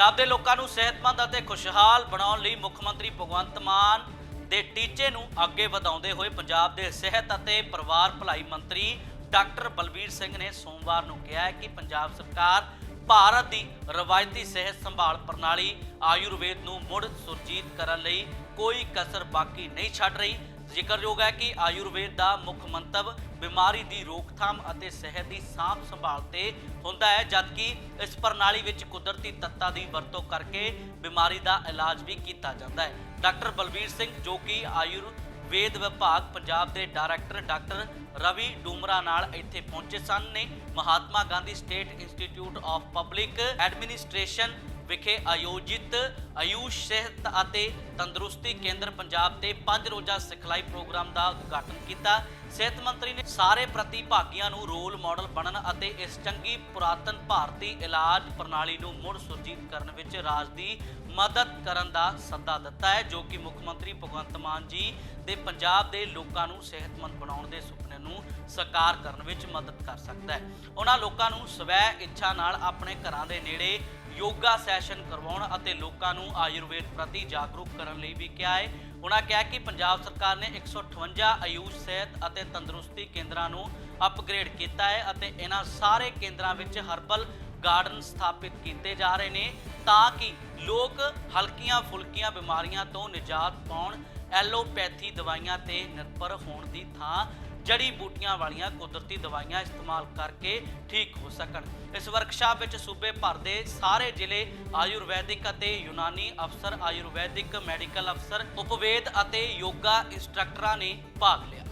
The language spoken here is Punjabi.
ਪੰਜਾਬ ਦੇ ਲੋਕਾਂ ਨੂੰ ਸਿਹਤਮੰਦ ਅਤੇ ਖੁਸ਼ਹਾਲ ਬਣਾਉਣ ਲਈ ਮੁੱਖ ਮੰਤਰੀ ਭਗਵੰਤ ਮਾਨ ਦੇ ਟੀਚੇ ਨੂੰ ਅੱਗੇ ਵਧਾਉਂਦੇ ਹੋਏ ਪੰਜਾਬ ਦੇ ਸਿਹਤ ਅਤੇ ਪਰਿਵਾਰ ਭਲਾਈ ਮੰਤਰੀ ਡਾਕਟਰ ਬਲਬੀਰ ਸਿੰਘ ਨੇ ਸੋਮਵਾਰ ਨੂੰ ਕਿਹਾ ਹੈ ਕਿ ਪੰਜਾਬ ਸਰਕਾਰ ਭਾਰਤ ਦੀ ਰਵਾਇਤੀ ਸਿਹਤ ਸੰਭਾਲ ਪ੍ਰਣਾਲੀ ਆਯੁਰਵੇਦ ਨੂੰ ਮੁੜ ਸੁਰਜੀਤ ਕਰਨ ਲਈ ਕੋਈ ਕਸਰ ਬਾਕੀ ਨਹੀਂ ਛੱਡ ਰਹੀ। ਜ਼ਿਕਰਯੋਗ ਹੈ ਕਿ ਆਯੁਰਵੇਦ ਦਾ ਮੁੱਖ ਮੰਤਵ ਬਿਮਾਰੀ ਦੀ ਰੋਕਥਾਮ ਅਤੇ ਸਿਹਤ ਦੀ ਸਾਂਭ ਸੰਭਾਲ ਤੇ ਹੁੰਦਾ ਹੈ, ਜਦਕਿ ਇਸ ਪ੍ਰਣਾਲੀ ਵਿੱਚ ਕੁਦਰਤੀ ਤੱਤਾਂ ਦੀ ਵਰਤੋਂ ਕਰਕੇ ਬਿਮਾਰੀ ਦਾ ਇਲਾਜ ਵੀ ਕੀਤਾ ਜਾਂਦਾ ਹੈ। ਡਾਕਟਰ ਬਲਬੀਰ ਸਿੰਘ, ਜੋ ਕਿ ਆਯੁਰਵੇਦ ਵਿਭਾਗ ਪੰਜਾਬ ਦੇ ਡਾਇਰੈਕਟਰ ਡਾਕਟਰ ਰਵੀ ਡੂਮਰਾ ਨਾਲ ਇੱਥੇ ਪਹੁੰਚੇ ਸਨ, ਨੇ Mahatma Gandhi state institute of public administration ਵਿਖੇ ਆਯੋਜਿਤ ਆਯੂਸ਼ ਸਿਹਤ ਅਤੇ ਤੰਦਰੁਸਤੀ ਕੇਂਦਰ ਪੰਜਾਬ ਤੇ ਪੰਜ ਰੋਜ਼ਾ ਸਿਖਲਾਈ ਪ੍ਰੋਗਰਾਮ ਦਾ ਉਦਘਾਟਨ ਕੀਤਾ। ਸਿਹਤ ਮੰਤਰੀ ਨੇ ਸਾਰੇ ਪ੍ਰਤੀਭਾਗੀਆਂ ਨੂੰ ਰੋਲ ਮਾਡਲ ਬਣਨ ਅਤੇ ਇਸ ਚੰਗੀ ਪੁਰਾਤਨ ਭਾਰਤੀ ਇਲਾਜ ਪ੍ਰਣਾਲੀ ਨੂੰ ਮੁੜ ਸੁਰਜੀਤ ਕਰਨ ਵਿੱਚ ਰਾਜ ਦੀ ਮਦਦ ਕਰਨ ਦਾ ਸੱਦਾ ਦਿੱਤਾ ਹੈ, ਜੋ ਕਿ ਮੁੱਖ ਮੰਤਰੀ ਭਗਵੰਤ ਮਾਨ ਜੀ ਦੇ ਪੰਜਾਬ ਦੇ ਲੋਕਾਂ ਨੂੰ ਸਿਹਤਮੰਦ ਬਣਾਉਣ ਦੇ ਸੁਪਨੇ ਨੂੰ ਸਾਕਾਰ ਕਰਨ ਵਿੱਚ ਮਦਦ ਕਰ ਸਕਦਾ ਹੈ। ਉਹਨਾਂ ਲੋਕਾਂ ਨੂੰ ਸਵੈ ਇੱਛਾ ਨਾਲ ਆਪਣੇ ਘਰਾਂ ਦੇ ਨੇੜੇ ਯੋਗਾ ਸੈਸ਼ਨ ਕਰਵਾਉਣ ਅਤੇ ਲੋਕਾਂ ਨੂੰ ਆਯੁਰਵੇਦ ਪ੍ਰਤੀ ਜਾਗਰੂਕ ਕਰਨ ਲਈ ਵੀ ਕਿਹਾ ਹੈ। ਉਹਨਾਂ ਕਿਹਾ ਕਿ ਪੰਜਾਬ ਸਰਕਾਰ ਨੇ 158 ਆਯੂਸ਼ ਸਿਹਤ ਅਤੇ ਤੰਦਰੁਸਤੀ ਕੇਂਦਰਾਂ ਨੂੰ ਅਪਗ੍ਰੇਡ ਕੀਤਾ ਹੈ ਅਤੇ ਇਹਨਾਂ ਸਾਰੇ ਕੇਂਦਰਾਂ ਵਿੱਚ ਹਰਬਲ ਗਾਰਡਨ ਸਥਾਪਿਤ ਕੀਤੇ ਜਾ ਰਹੇ ਨੇ ਤਾਂ ਕਿ ਲੋਕ ਹਲਕੀਆਂ ਫੁਲਕੀਆਂ ਬਿਮਾਰੀਆਂ ਤੋਂ ਨਿਜਾਤ ਪਾਉਣ, ਐਲੋਪੈਥੀ ਦਵਾਈਆਂ ਤੇ ਨਿਰਭਰ ਹੋਣ ਦੀ ਥਾਂ ਜੜੀ ਬੂਟੀਆਂ ਵਾਲੀਆਂ ਕੁਦਰਤੀ ਦਵਾਈਆਂ ਇਸਤੇਮਾਲ ਕਰਕੇ ਠੀਕ ਹੋ ਸਕਣ। ਇਸ ਵਰਕਸ਼ਾਪ ਵਿੱਚ ਸੂਬੇ ਭਰ ਦੇ ਸਾਰੇ ਜ਼ਿਲ੍ਹੇ ਆਯੁਰਵੈਦਿਕ ਅਤੇ ਯੂਨਾਨੀ ਅਫਸਰ, ਆਯੁਰਵੈਦਿਕ ਮੈਡੀਕਲ ਅਫਸਰ, ਉਪਵੇਦ ਅਤੇ ਯੋਗਾ ਇੰਸਟ੍ਰਕਟਰਾਂ ਨੇ ਭਾਗ ਲਿਆ।